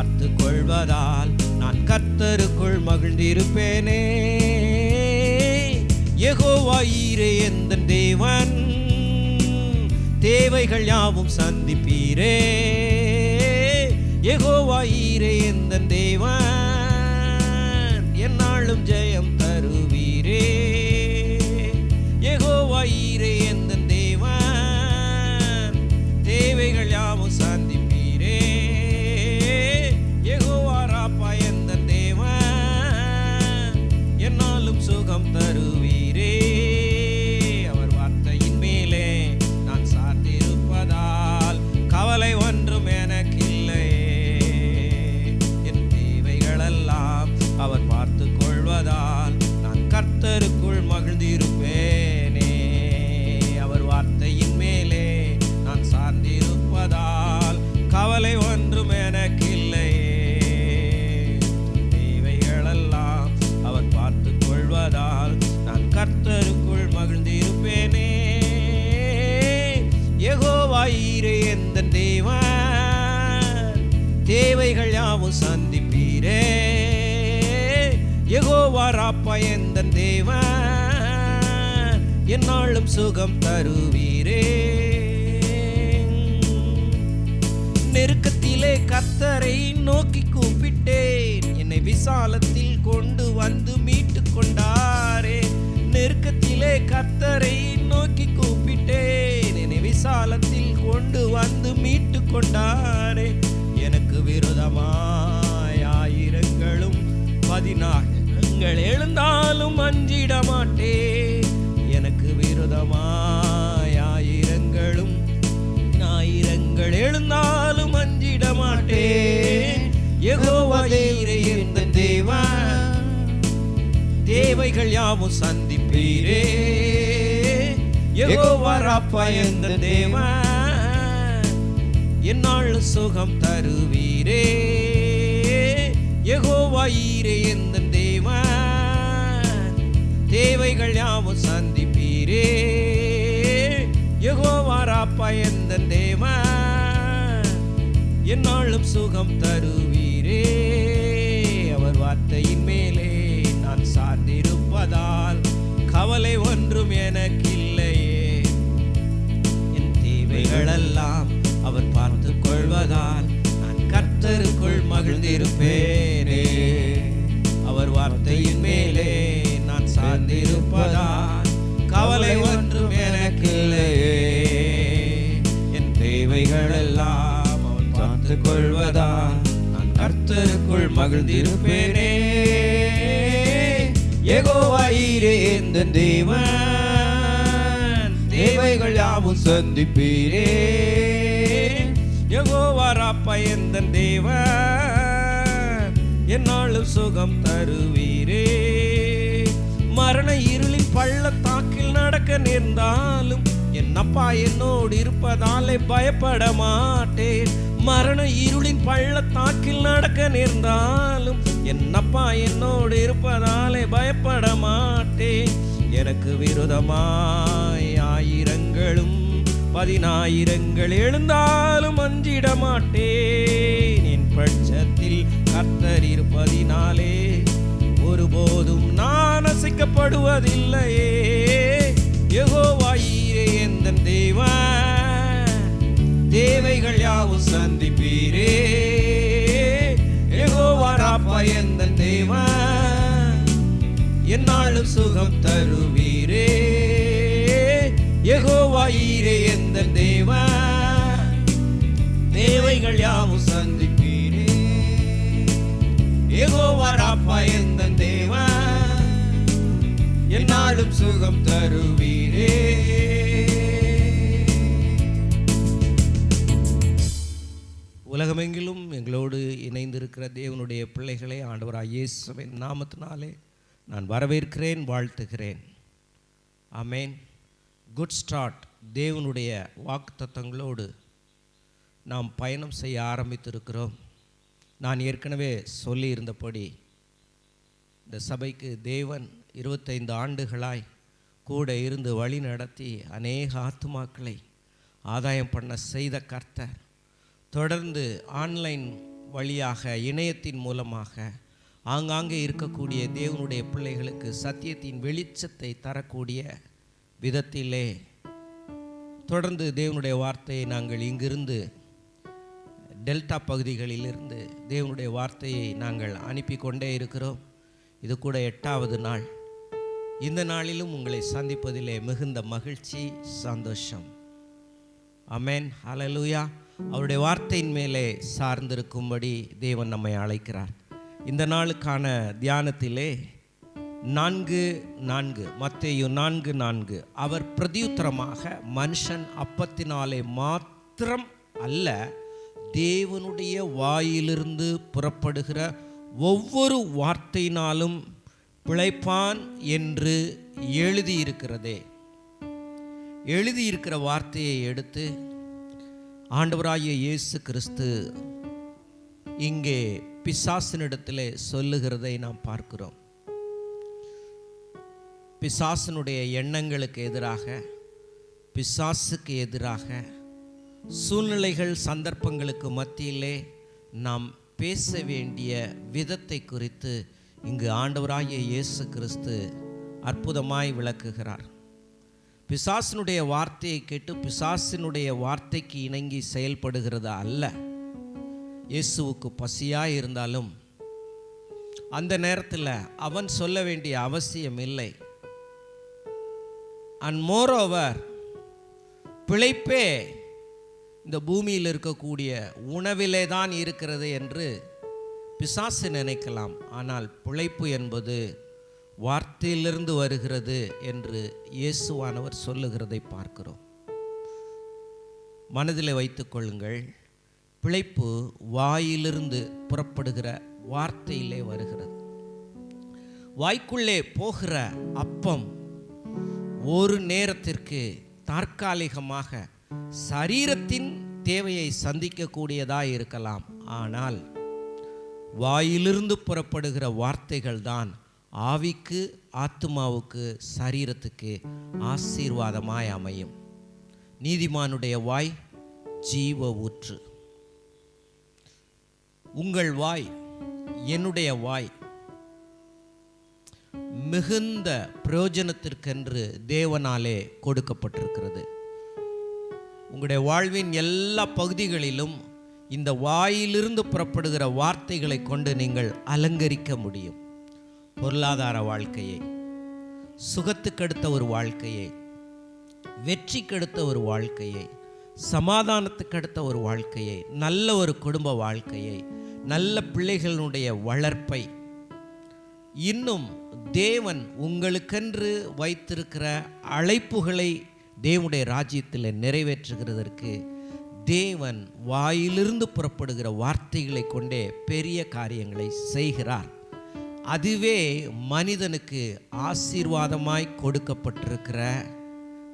பார்த்து கொள்வதால் நான் கர்த்தருக்குள் மகிழ்ந்திருப்பேனே. யெகோவாயீரே எந்த தேவன்? தேவைகள் யாவும் சந்திப்பீரே. யெகோவாயீரே எந்த தேவன்? என்னாலும் ஜெயம் கர்த்தருக்குள் மகிழ்ந்திருப்பேனே. அவர் வார்த்தையின் மேலே நான் சார்ந்திருப்பதால் கவலை ஒன்றும் எனக்கில்லையே. தேவைகளெல்லாம் அவர் பார்த்து கொள்வதால் நான் கர்த்தருக்குள் மகிழ்ந்திருப்பேனே. யெகோவாயீரே எந்த தேவன்? தேவைகள் யாவும் சந்திப்பீரே. யெகோவா ராப்பா என் தேவா என்னாலும் சுகம் தருவீரே. நெருக்கத்திலே கத்தரை நோக்கி கூப்பிட்டேன். என்னை விசாலத்தில் கொண்டு வந்து மீட்டு கொண்டாரே. நெருக்கத்திலே கத்தரை நோக்கி கூப்பிட்டேன். என்னை விசாலத்தில் கொண்டு வந்து மீட்டு கொண்டாரே. எனக்கு விரோதமாய் ஆயிரங்களும் நீங்கள் எழுந்தாலும் அஞ்சிட மாட்டே எனக்கு விரோதமாய் ஆயிரங்களும் ஆயிரங்கள் எழுந்தாலும் அஞ்சிட மாட்டே யெகோவா நீரே எந்த தேவைகள் யாவும் சந்திப்பீரே. யெகோவா ராப்பா எந்த தேவன் என்னாள் சுகம் தருவீரே. யெகோவா ஈரே தேவைகள் யாவும் சந்திப்பீரே. யகோவாராப்பா எந்த தேவ என்னாலும் சுகம் தருவீரே. அவர் வார்த்தையின் மேலே நான் சார்ந்திருப்பதால் கவலை ஒன்றும் எனக்கில்லையே. என் தேவைகளெல்லாம் அவர் பார்த்து கொள்வதால் நான் கர்த்தருக்குள் மகிழ்ந்திருப்பேனே. நான் கவலை ஒன்றும் எனக்கில்லையே. என் தேவைகளெல்லாம் அவன் பார்த்து கொள்வதால் நான் கர்த்தருக்குள் மகிழ்ந்திருப்பேனே. யெகோவாயீரே இந்த தேவன்? தேவைகள் யாவும் சந்திப்பீரே. யெகோவா ராப்பா எந்த தேவன்? என்னாலும் சுகம் தருவீர். மரண இருளின் பள்ளத்தாக்கில் நடக்க நேர்ந்தாலும் என் அப்பா என்னோடு இருப்பதாலே பயப்பட மாட்டேன். மரண இருளின் பள்ளத்தாக்கில் நடக்க நேர்ந்தாலும் என் அப்பா என்னோடு இருப்பதாலே பயப்பட மாட்டேன். எனக்கு விரோதமாய் ஆயிரங்களும் பதினாயிரங்கள் எழுந்தாலும் அஞ்சிட மாட்டேன். என் பட்சத்தில் கர்த்தர் இருப்பதினாலே ஒருபோதும் நான் அசைக்கப்படுவதில்லையே. யெகோவாயீரே எந்த தேவன்? தேவைகள் யாவும் சந்திப்பீரே. யெகோவா எந்த தேவன்? என்னாலும் சுகம் தருவீரே. யெகோவாயீரே எந்த தேவன்? தேவைகள் யாவும் சந்திப்பீரே. யெகோவா ராப்பா எந்த நாளும் சுகம் தருவீரே. உலகமெங்கிலும் எங்களோடு இணைந்திருக்கிற தேவனுடைய பிள்ளைகளை ஆண்டவராக இயேசுவின் நாமத்தினாலே நான் வரவேற்கிறேன் வாழ்த்துகிறேன். அமேன் குட் ஸ்டார்ட் தேவனுடைய வாக்குத்தத்தங்களோடு நாம் பயணம் செய்ய ஆரம்பித்திருக்கிறோம். நான் ஏற்கனவே சொல்லியிருந்தபடி இந்த சபைக்கு தேவன் இருபத்தைந்து ஆண்டுகளாய் கூட இருந்து வழி நடத்தி அநேக ஆத்துமாக்களை ஆதாயம் பண்ண செய்த கர்த்தர். தொடர்ந்து ஆன்லைன் வழியாக இணையத்தின் மூலமாக ஆங்காங்கே இருக்கக்கூடிய தேவனுடைய பிள்ளைகளுக்கு சத்தியத்தின் வெளிச்சத்தை தரக்கூடிய விதத்திலே தொடர்ந்து தேவனுடைய வார்த்தையை நாங்கள் இங்கிருந்து டெல்டா பகுதிகளிலிருந்து தேவனுடைய வார்த்தையை நாங்கள் அனுப்பி கொண்டே இருக்கிறோம். இது கூட எட்டாவது நாள். இந்த நாளிலும் உங்களை சந்திப்பதிலே மிகுந்த மகிழ்ச்சி சந்தோஷம். அமேன் ஹலலூயா அவருடைய வார்த்தையின் மேலே சார்ந்திருக்கும்படி தேவன் நம்மை அழைக்கிறார். இந்த நாளுக்கான தியானத்திலே நான்கு நான்கு மத்தையு நான்கு நான்கு. அவர் பிரதியுத்தரமாக மனுஷன் அப்பத்தினாலே மாத்திரம் அல்ல தேவனுடைய வாயிலிருந்து புறப்படுகிற ஒவ்வொரு வார்த்தையினாலும் பிழைப்பான் என்று எழுதியிருக்கிறதே. எழுதியிருக்கிற வார்த்தையை எடுத்து ஆண்டவராகிய இயேசு கிறிஸ்து இங்கே பிசாசனிடத்தில் சொல்லுகிறதை நாம் பார்க்கிறோம். பிசாசனுடைய எண்ணங்களுக்கு எதிராக பிசாசுக்கு எதிராக சூழ்நிலைகள் சந்தர்ப்பங்களுக்கு மத்தியிலே நாம் பேச வேண்டிய விதத்தை குறித்து இங்கு ஆண்டவராகிய இயேசு கிறிஸ்து அற்புதமாய் விளக்குகிறார். பிசாசினுடைய வார்த்தையை கேட்டு பிசாசினுடைய வார்த்தைக்கு இணங்கி செயல்படுகிறது அல்ல. இயேசுவுக்கு பசியாக இருந்தாலும் அந்த நேரத்தில் அவன் சொல்ல வேண்டிய அவசியம் இல்லை. அண்ட் மோரோவர் பிழைப்பே இந்த பூமியில் இருக்கக்கூடிய உணவிலே தான் இருக்கிறது என்று பிசாசு நினைக்கலாம் ஆனால் பிழைப்பு என்பது வார்த்தையிலிருந்து வருகிறது என்று இயேசுவானவர் சொல்லுகிறதை பார்க்கிறோம். மனதில் வைத்துக்கொள்ளுங்கள் பிழைப்பு வாயிலிருந்து புறப்படுகிற வார்த்தையிலே வருகிறது. வாய்க்குள்ளே போகிற அப்பம் ஒரு நேரத்திற்கு தற்காலிகமாக சரீரத்தின் தேவையை சந்திக்கக்கூடியதாக இருக்கலாம் ஆனால் வாயிலிருந்து புறப்படுகிற வார்த்தைகள் தான் ஆவிக்கு ஆத்மாவுக்கு சரீரத்துக்கு ஆசீர்வாதமாய் அமையும். நீதிமானுடைய வாய் ஜீவ ஊற்று உங்கள் வாய் என்னுடைய வாய் மிகுந்த பிரயோஜனத்திற்கென்று தேவனாலே கொடுக்கப்பட்டிருக்கிறது. உங்களுடைய வாழ்வின் எல்லா பகுதிகளிலும் இந்த வாயிலிருந்து புறப்படுகிற வார்த்தைகளை கொண்டு நீங்கள் அலங்கரிக்க முடியும். பொருளாதார வாழ்க்கையை சுகத்துக்கெடுத்த ஒரு வாழ்க்கையை வெற்றிக்கெடுத்த ஒரு வாழ்க்கையை சமாதானத்துக்கடுத்த ஒரு வாழ்க்கையை நல்ல ஒரு குடும்ப வாழ்க்கையை நல்ல பிள்ளைகளுடைய வளர்ப்பை இன்னும் தேவன் உங்களுக்கென்று வைத்திருக்கிற அழைப்புகளை தேவனுடைய ராஜ்யத்தில் நிறைவேற்றுகிறதற்கு தேவன் வாயிலிருந்து புறப்படுகிற வார்த்தைகளை கொண்டே பெரிய காரியங்களை செய்கிறார். அதுவே மனிதனுக்கு ஆசீர்வாதமாய் கொடுக்கப்பட்டிருக்கிற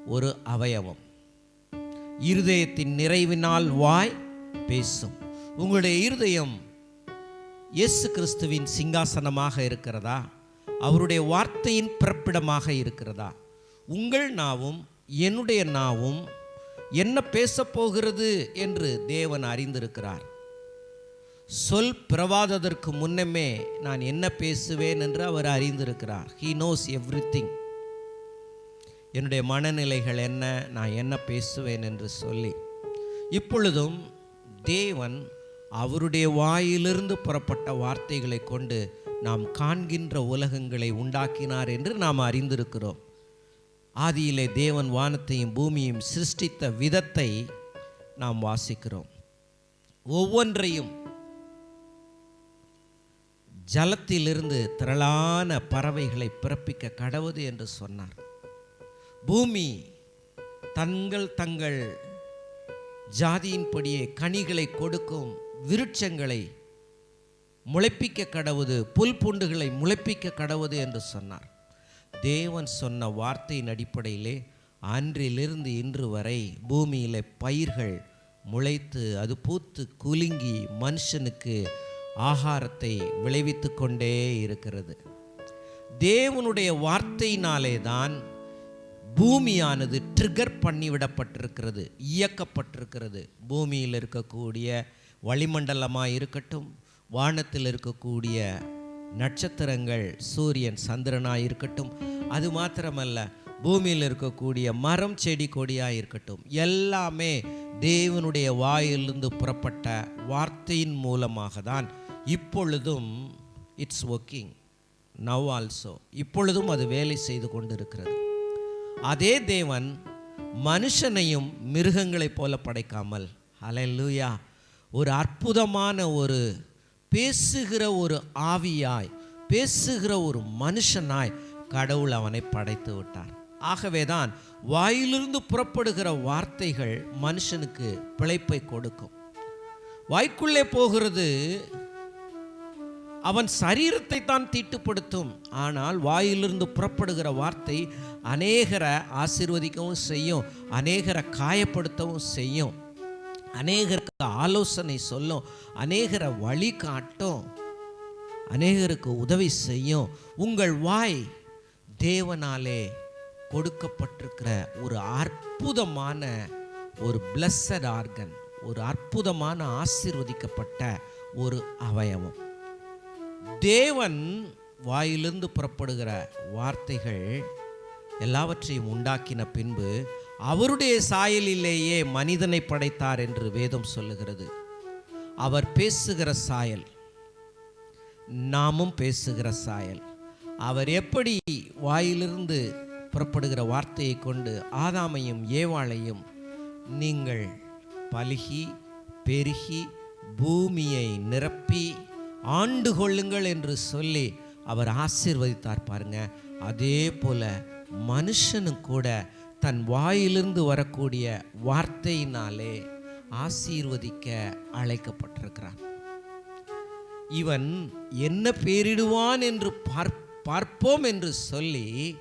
ஒரு அவயவம். இருதயத்தின் நிறைவினால் வாய் பேசும். உங்களுடைய இருதயம் இயேசு கிறிஸ்துவின் சிங்காசனமாக இருக்கிறதா? அவருடைய வார்த்தையின் பிறப்பிடமாக இருக்கிறதா? உங்கள் நாவும் என்னுடைய நாவும் என்ன பேசப்போகிறது என்று தேவன் அறிந்திருக்கிறார். சொல் பிறவாததற்கு முன்னமே நான் என்ன பேசுவேன் என்று அவர் அறிந்திருக்கிறார். ஹீ நோஸ் எவ்ரி என்னுடைய மனநிலைகள் என்ன நான் என்ன பேசுவேன் என்று சொல்லி. இப்பொழுதும் தேவன் அவருடைய வாயிலிருந்து புறப்பட்ட வார்த்தைகளை கொண்டு நாம் காண்கின்ற உலகங்களை உண்டாக்கினார் என்று நாம் அறிந்திருக்கிறோம். ஆதியிலே தேவன் வானத்தையும் பூமியையும் சிருஷ்டித்த விதத்தை நாம் வாசிக்கிறோம். ஒவ்வொன்றையும் ஜலத்திலிருந்து திரளான பறவைகளை பிறப்பிக்க கடவுது என்று சொன்னார். பூமி தங்கள் தங்கள் ஜாதியின்படியே கனிகளை கொடுக்கும் விருட்சங்களை முளைப்பிக்க கடவுது புல் பூண்டுகளை முளைப்பிக்க கடவுது என்று சொன்னார். தேவன் சொன்ன வார்த்தையின் அடிப்படையிலே அன்றிலிருந்து இன்று வரை பூமியில் பயிர்கள் முளைத்து அது பூத்து குலுங்கி மனுஷனுக்கு ஆகாரத்தை விளைவித்து கொண்டே இருக்கிறது. தேவனுடைய வார்த்தையினாலே தான் பூமியானது ட்ரிகர் பண்ணிவிடப்பட்டிருக்கிறது இயக்கப்பட்டிருக்கிறது. பூமியில் இருக்கக்கூடிய வளிமண்டலமாக இருக்கட்டும் வானத்தில் இருக்கக்கூடிய நட்சத்திரங்கள் சூரியன் சந்திரனாக இருக்கட்டும். அது மாத்திரமல்ல பூமியில் இருக்கக்கூடிய மரம் செடி கொடியாக இருக்கட்டும். எல்லாமே தேவனுடைய வாயிலிருந்து புறப்பட்ட வார்த்தையின் மூலமாக தான் இப்பொழுதும் இட்ஸ் ஒர்க்கிங் நவ் ஆல்சோ இப்பொழுதும் அது வேலை செய்து கொண்டு இருக்கிறது அதே தேவன் மனுஷனையும் மிருகங்களைப் போல படைக்காமல் ஹalleluya ஒரு அற்புதமான ஒரு பேசுகிற ஒரு ஆவியாய் பேசுகிற ஒரு மனுஷனாய் கடவுள் அவனை படைத்து விட்டார். ஆகவேதான் வாயிலிருந்து புறப்படுகிற வார்த்தைகள் மனுஷனுக்கு பிழைப்பை கொடுக்கும். வாய்க்குள்ளே போகிறது அவன் சரீரத்தை தான் தீட்டுப்படுத்தும். ஆனால் வாயிலிருந்து புறப்படுகிற வார்த்தை அநேகரை ஆசீர்வதிக்கவும் செய்யும் அநேகரை காயப்படுத்தவும் செய்யும். அநேகருக்கு ஆலோசனை சொல்லும் அநேகரை வழி காட்டும் அநேகருக்கு உதவி செய்யும். உங்கள் வாய் தேவனாலே கொடுக்கப்பட்டிருக்கிற ஒரு அற்புதமான ஒரு பிளஸட் ஆர்கன் ஒரு அற்புதமான ஆசீர்வதிக்கப்பட்ட ஒரு அவயவம். தேவன் வாயிலிருந்து புறப்படுகிற வார்த்தைகள் எல்லாவற்றையும் உண்டாக்கின பின்பு அவருடைய சாயலிலேயே மனிதனை படைத்தார் என்று வேதம் சொல்லுகிறது. அவர் பேசுகிற சாயல் நாமும் பேசுகிற சாயல். அவர் எப்படி வாயிலிருந்து புறப்படுகிற வார்த்தையை கொண்டு ஆதாமையும் ஏவாளையும் நீங்கள் பலுகி பெருகி பூமியை நிரப்பி ஆண்டு கொள்ளுங்கள் என்று சொல்லி அவர் ஆசீர்வதித்தார் பாருங்க. அதே போல மனுஷனும் கூட தன் வாயிலிருந்து வரக்கூடிய வார்த்தையினாலே ஆசீர்வதிக்க அழைக்கப்பட்டிருக்கிறான். இவன் என்ன பேரிடுவான் என்று பார் பார்ப்போம் என்று சொல்லி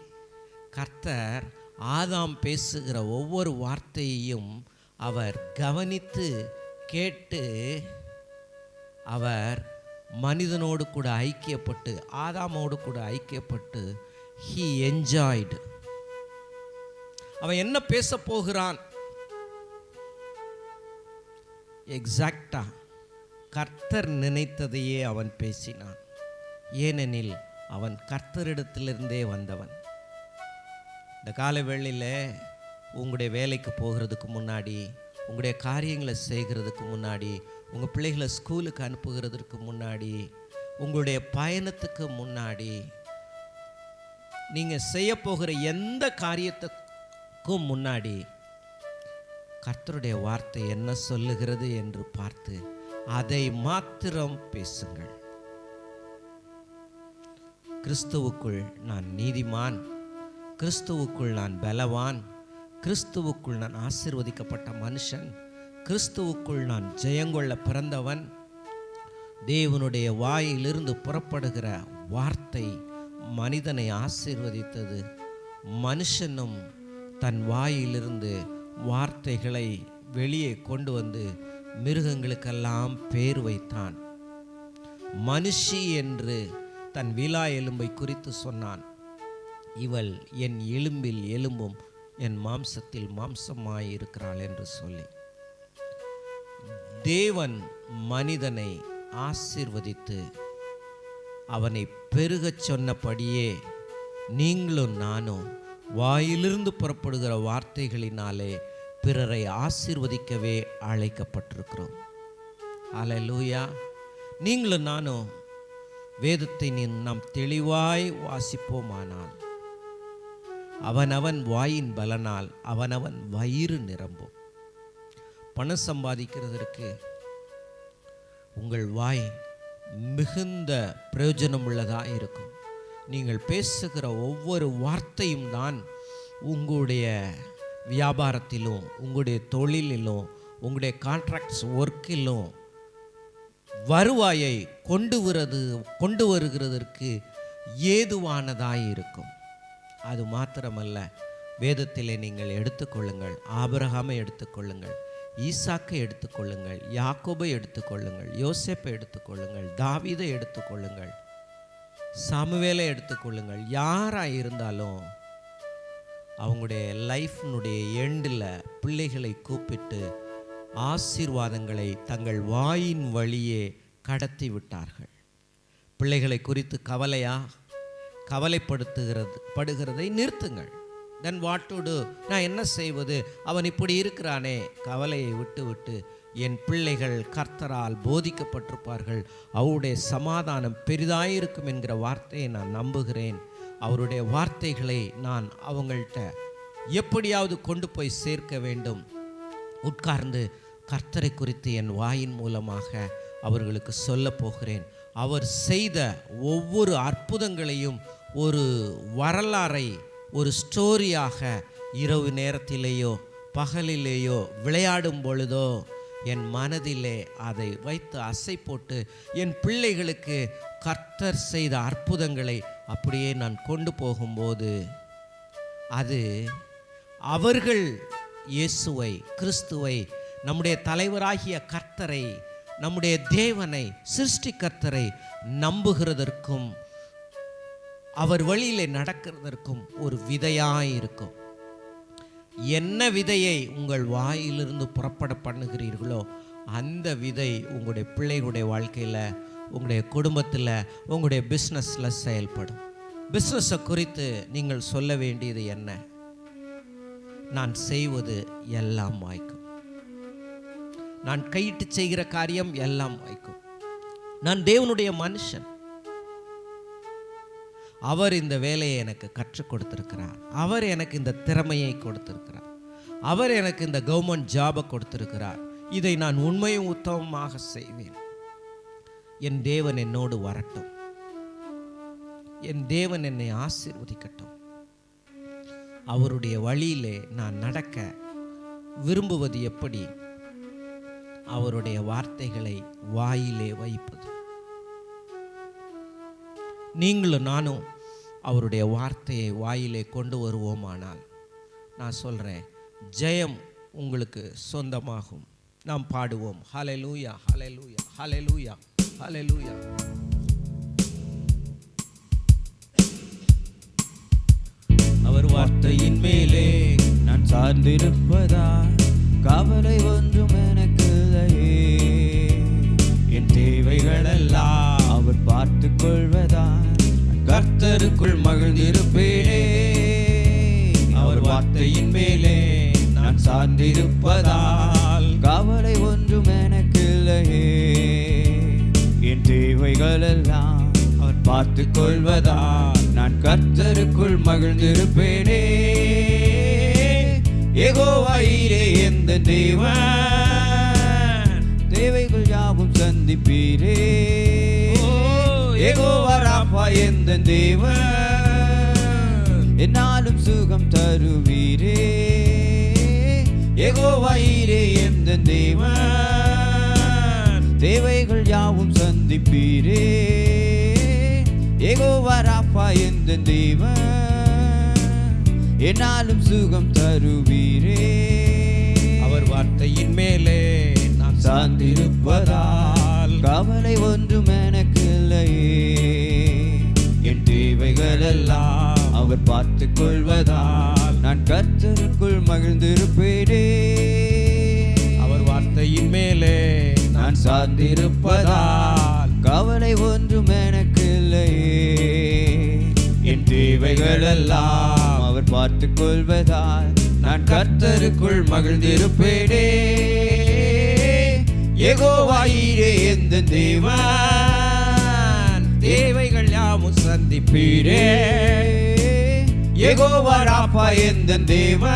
கர்த்தர் ஆதாம் பேசுகிற ஒவ்வொரு வார்த்தையையும் அவர் கவனித்து கேட்டு அவர் மனிதனோடு கூட ஐக்கியப்பட்டு ஆதாமோடு கூட ஐக்கியப்பட்டு ஹீ என்ஜாய்டு அவன் என்ன பேச போகிறான்? எக்ஸாக்டா கர்த்தர் நினைத்ததையே அவன் பேசினான். ஏனெனில் அவன் கர்த்தரிடத்திலிருந்தே வந்தவன். இந்த கால வேளையில் உங்களுடைய வேலைக்கு போகிறதுக்கு முன்னாடி உங்களுடைய காரியங்களை செய்கிறதுக்கு முன்னாடி உங்கள் பிள்ளைகளை ஸ்கூலுக்கு அனுப்புகிறதுக்கு முன்னாடி உங்களுடைய பயணத்துக்கு முன்னாடி நீங்கள் செய்ய போகிற எந்த அதற்கும் முன்னாடி கர்த்தருடைய வார்த்தை என்ன சொல்லுகிறது என்று பார்த்து அதை மாத்திரம் பேசுங்கள். கிறிஸ்துவுக்குள் நான் நீதிமான் கிறிஸ்துவுக்குள் நான் பலவான் கிறிஸ்துவுக்குள் நான் ஆசிர்வதிக்கப்பட்ட மனுஷன் கிறிஸ்துவுக்குள் நான் ஜெயங்கொள்ள பிறந்தவன் தேவனுடைய வாயிலிருந்து புறப்படுகிற வார்த்தை மனிதனை ஆசிர்வதித்தது மனுஷனும் தன் வாயிலிருந்து வார்த்தைகளை வெளியே கொண்டு வந்து மிருகங்களுக்கெல்லாம் பேர் வைத்தான். மனுஷி என்று தன் விழா எலும்பை குறித்து சொன்னான். இவள் என் எலும்பில் எலும்பும் என் மாம்சத்தில் மாம்சமாயிருக்கிறாள் என்று சொல்லி. தேவன் மனிதனை ஆசிர்வதித்து அவனை பெருகச் சொன்னபடியே நீங்களும் நானும் வாயிலிருந்து புறப்படுகிற வார்த்தைகளினாலே பிறரை ஆசீர்வதிக்கவே அழைக்கப்பட்டிருக்கிறோம். அல்லேலூயா நீங்களும் நானும் வேதத்தை நீ நாம் தெளிவாய் வாசிப்போமானால் அவனவன் வாயின் பலனால் அவனவன் வயிறு நிரம்பும். பணம் சம்பாதிக்கிறதற்கு உங்கள் வாய் மிகுந்த பிரயோஜனம் உள்ளதாக இருக்கும் நீங்கள் பேசுகிற ஒவ்வொரு வார்த்தையும் தான் உங்களுடைய வியாபாரத்திலும் உங்களுடைய தொழிலிலும் உங்களுடைய கான்ட்ராக்ட்ஸ் ஒர்க்கிலும் வருவாயை கொண்டு வருது கொண்டு வருகிறதற்கு ஏதுவானதாக இருக்கும். அது மாத்திரமல்ல வேதத்திலே நீங்கள் எடுத்துக்கொள்ளுங்கள் ஆபரகாமை எடுத்துக்கொள்ளுங்கள் ஈசாக்கை எடுத்துக்கொள்ளுங்கள் யாக்கோபை எடுத்துக்கொள்ளுங்கள் யோசேப்பை எடுத்துக்கொள்ளுங்கள் தாவீதை எடுத்துக்கொள்ளுங்கள். சாமுவேலை எடுத்துக்கொள்ளுங்கள். யாராக இருந்தாலும் அவங்களுடைய லைஃப்னுடைய எண்டில் பிள்ளைகளை கூப்பிட்டு ஆசீர்வாதங்களை தங்கள் வாயின் வழியே கடத்தி விட்டார்கள். பிள்ளைகளை குறித்து கவலையா? கவலைப்படுத்துகிறது படுகிறதை நிறுத்துங்கள். தென் வாட் டு நான் என்ன செய்வது? அவன் இப்படி இருக்கிறானே. கவலையை விட்டு விட்டு என் பிள்ளைகள் கர்த்தரால் போதிக்கப்பட்டிருப்பார்கள். அவருடைய சமாதானம் பெரிதாயிருக்கும் என்கிற வார்த்தையை நான் நம்புகிறேன். அவருடைய வார்த்தைகளை நான் அவங்கள்ட்ட எப்படியாவது கொண்டு போய் சேர்க்க வேண்டும். உட்கார்ந்து கர்த்தரை குறித்து என் வாயின் மூலமாக அவர்களுக்கு சொல்லப் போகிறேன். அவர் செய்த ஒவ்வொரு அற்புதங்களையும் ஒரு வரலாறை ஒரு ஸ்டோரியாக இரவு நேரத்திலேயோ பகலிலேயோ விளையாடும் பொழுதோ என் மனதிலே அதை வைத்து அசை போட்டு என் பிள்ளைகளுக்கு கர்த்தர் செய்த அற்புதங்களை அப்படியே நான் கொண்டு போகும்போது அது அவர்கள் இயேசுவை கிறிஸ்துவை நம்முடைய தலைவராகிய கர்த்தரை நம்முடைய தேவனை சிருஷ்டி கர்த்தரை நம்புகிறதற்கும் அவர் வழியிலே நடக்கிறதற்கும் ஒரு விதையாய் இருக்கும். என்ன விதையை உங்கள் வாயிலிருந்து புறப்பட பண்ணுகிறீர்களோ அந்த விதை உங்களுடைய பிள்ளைகளுடைய வாழ்க்கையில் உங்களுடைய குடும்பத்தில் உங்களுடைய பிஸ்னஸில் செயல்படும். பிஸ்னஸை குறித்து நீங்கள் சொல்ல வேண்டியது என்ன? நான் செய்வது எல்லாம் வாய்க்கும். நான் கையிட்டு செய்கிற காரியம் எல்லாம் வாய்க்கும். நான் தேவனுடைய மனுஷன். அவர் இந்த வேலையை எனக்கு கற்றுக் கொடுத்துருக்கிறார். அவர் எனக்கு இந்த திறமையை கொடுத்துருக்கிறார். அவர் எனக்கு இந்த கவர்மெண்ட் ஜாபை கொடுத்துருக்கிறார். இதை நான் உண்மையும் உத்தமமாக செய்வேன். என் தேவன் என்னோடு வரட்டும். என் தேவன் என்னை ஆசிர்வதிக்கட்டும். அவருடைய வழியிலே நான் நடக்க விரும்புவது எப்படி? அவருடைய வார்த்தைகளை வாயிலே வைப்பது. நீங்களும் நானும் அவருடைய வார்த்தையை வாயிலே கொண்டு வருவோமானால் நான் சொல்கிறேன் ஜெயம் உங்களுக்கு சொந்தமாகும். நாம் பாடுவோம் ஹalleluya லூயா ஹலை லூயா அவர் வார்த்தையின் மேலே நான் சார்ந்திருப்பதா கவலை ஒன்றும் எனக்கு என் தேவைகளெல்லாம் அவர் பார்த்து கொள்வதா கர்த்தருக்குள் மகிழ்ந்திருப்பேனே. அவர் வார்த்தையின் மேலே நான் சார்ந்திருப்பதால் கவலை ஒன்றும் எனக்கு இல்லையே என் தேவைகளெல்லாம் அவர் பார்த்து கொள்வதால் நான் கர்த்தருக்குள் மகிழ்ந்திருப்பேனே. ஏகோவாயிரே எந்த தேவன்? தேவைகள் யாவும் சந்திப்பீரே. ஏகோவா ராப்பா எந்த தேவன்? என்னாலும் சுகம் தருவீரே. ஏகோவாயிரே எந்த தேவன்? தேவைகள் யாவும் சந்திப்பீரே. ஏகோவா ராப்பா எந்த தேவன்? என்னாலும் சுகம் தருவீரே. அவர் வார்த்தையின் மேலே நான் சார்ந்திருப்பதால் கவலை ஒன்றும் எனக்கு என் தேவைகளெல்லாம் அவர் பார்த்து கொள்வதால் நான் கர்த்தருக்குள் மகிழ்ந்திருப்பேனே. அவர் வார்த்தையின் மேலே நான் சார்ந்திருப்பதால் கவலை ஒன்றும் எனக்கு இல்லையே என் அவர் பார்த்து கொள்வதால் நான் கர்த்தருக்குள் மகிழ்ந்திருப்பேனே. ஏகோவாயிரே எந்த தேவன் தேவைகள் யாவும் சந்திப்பீரே. ஏகோவா ராப்பா எந்த தேவன்?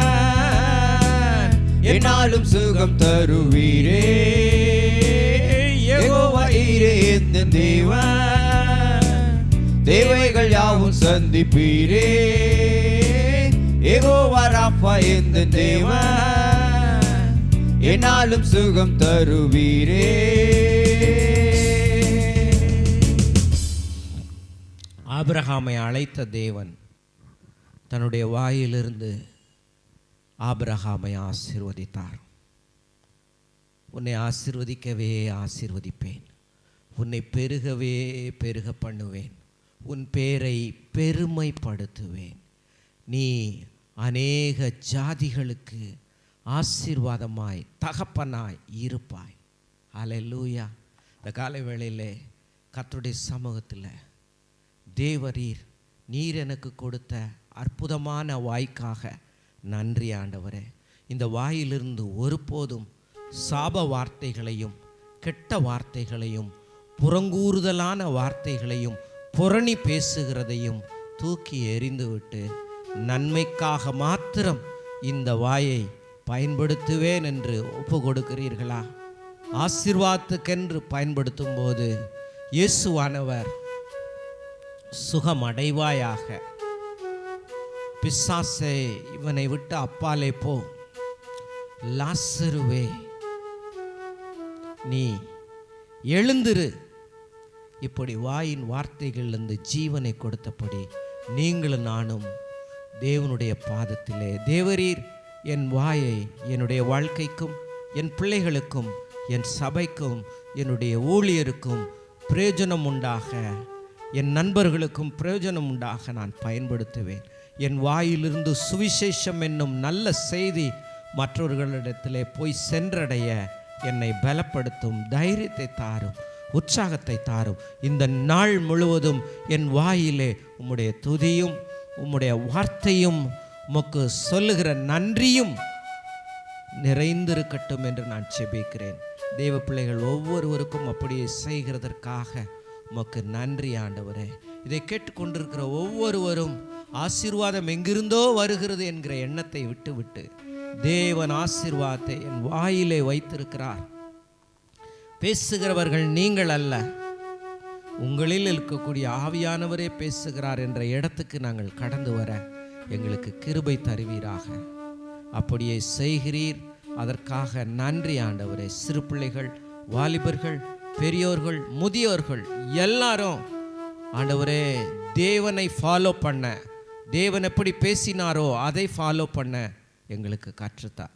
என்னாலும் சுகம் தருவீரே. ஏகோவாயிரே எந்த தேவன்? தேவைகள் யாவும் சந்திப்பீரே. ஏகோவா ராப்பா எந்த தேவன்? என்னாலும் சுகம் தருவீரே. ஆபிரகாமை அழைத்த தேவன் தன்னுடைய வாயிலிருந்து ஆபிரகாமை ஆசிர்வதித்தார். உன்னை ஆசிர்வதிக்கவே ஆசீர்வதிப்பேன். உன்னை பெருகவே பெருக பண்ணுவேன். உன் பேரை பெருமைப்படுத்துவேன். நீ அநேக ஜாதிகளுக்கு ஆசீர்வாதமாய் தகப்பனாய் இருப்பாய். ஹalleluya. இந்த காலை வேளையில் கத்துடைய சமூகத்தில் தேவரீர் நீர் எனக்கு கொடுத்த அற்புதமான வாய்க்காக. நன்றி ஆண்டவரே. இந்த வாயிலிருந்து ஒருபோதும் சாப வார்த்தைகளையும் கெட்ட வார்த்தைகளையும் புறங்கூறுதலான வார்த்தைகளையும் புரணி பேசுகிறதையும் தூக்கி எறிந்துவிட்டு நன்மைக்காக மாத்திரம் இந்த வாயை பயன்படுத்துவேன் என்று ஒப்பு கொடுக்கிறீர்களா ஆசீர்வாதத்துக்கென்று பயன்படுத்தும் போது இயேசுவானவர் சுகம் அடைவாயாக பிசாசே இவனை விட்டு அப்பாலே போ. லாசருவே நீ எழுந்திரு. இப்படி வாயின் வார்த்தைகளிலிருந்து ஜீவனை கொடுத்தபடி நீங்களும் நானும் தேவனுடைய பாதத்திலே தேவரீர். என் வாயை என்னுடைய வாழ்க்கைக்கும் என் பிள்ளைகளுக்கும் என் சபைக்கும் என்னுடைய ஊழியருக்கும் பிரயோஜனம் உண்டாக என் நண்பர்களுக்கும் பிரயோஜனம் உண்டாக நான் பயன்படுத்துவேன். என் வாயிலிருந்து சுவிசேஷம் என்னும் நல்ல செய்தி மற்றவர்களிடத்திலே போய் சென்றடைய என்னை பலப்படுத்தும் தைரியத்தை தாரும் உற்சாகத்தை தாரும். இந்த நாள் முழுவதும் என் வாயிலே உம்முடைய துதியும் உம்முடைய வார்த்தையும் உமக்கு சொல்லுகிற நன்றியும் நிறைந்திருக்கட்டும் என்று நான் செபிக்கிறேன். தேவ பிள்ளைகள் ஒவ்வொருவருக்கும் அப்படியே செய்கிறதற்காக உமக்கு நன்றி ஆண்டவரே. இதை கேட்டுக்கொண்டிருக்கிற ஒவ்வொருவரும் ஆசீர்வாதம் எங்கிருந்தோ வருகிறது என்கிற எண்ணத்தை விட்டுவிட்டு தேவன் ஆசீர்வாதத்தை என் வாயிலே வைத்திருக்கிறார். பேசுகிறவர்கள் நீங்கள் அல்ல. உங்களில் இருக்கக்கூடிய ஆவியானவரே பேசுகிறார் என்ற இடத்துக்கு நாங்கள் கடந்து வர எங்களுக்கு கிருபை தருவீராக. அப்படியே செய்கிறீர். அதற்காக நன்றி ஆண்டவரே. சிறு பிள்ளைகள் வாலிபர்கள் பெரியோர்கள் முதியோர்கள் எல்லாரும் ஆண்டவரே தேவனை ஃபாலோ பண்ண தேவன் எப்படி பேசினாரோ அதை ஃபாலோ பண்ண எங்களுக்கு கற்றுத்தார்.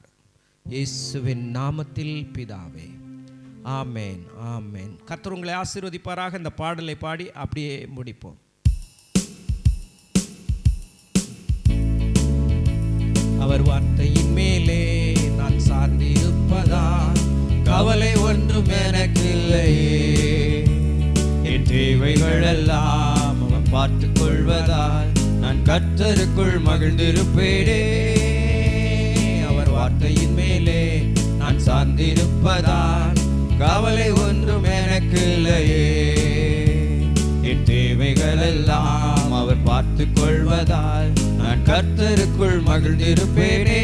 இயேசுவின் நாமத்தில் பிதாவே. ஆமேன் ஆமேன். கத்தர் உங்களை ஆசீர்வதிப்பாராக. இந்த பாடலை பாடி அப்படியே முடிப்போம். அவர் வார்த்தையின் மேலே நான் சார்ந்திருப்பதா கவலை ஒன்றும் எனக்கு இல்லையே என் தேவைகள் எல்லாம் அவன் பார்த்துக் கொள்வதால் நான் கர்த்தருக்குள் மகிழ்ந்திருப்பேனே. அவர் வார்த்தையின் மேலே நான் சார்ந்திருப்பதால் கவலை ஒன்றும் எனக்கு இல்லையே என் தேவைகள் எல்லாம் அவர் பார்த்துக் கொள்வதால் நான் கர்த்தருக்குள் மகிழ்ந்திருப்பேனே.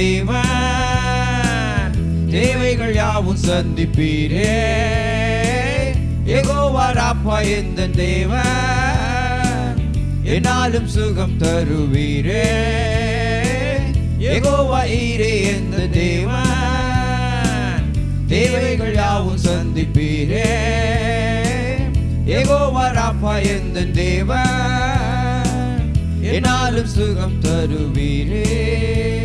தேவன். தேவைகள் யாவும் சந்திப்பீரே. எகோவா ராப்பா எந்த தேவன்? என்னாலும் சுகம் தருவீரே. எகோவா ஈரே எந்த தேவன்? தேவைகள் யாவும் சந்திப்பீரே. எகோவா ராப்பா எந்த தேவன்? என்னாலும் சுகம் தருவீரே.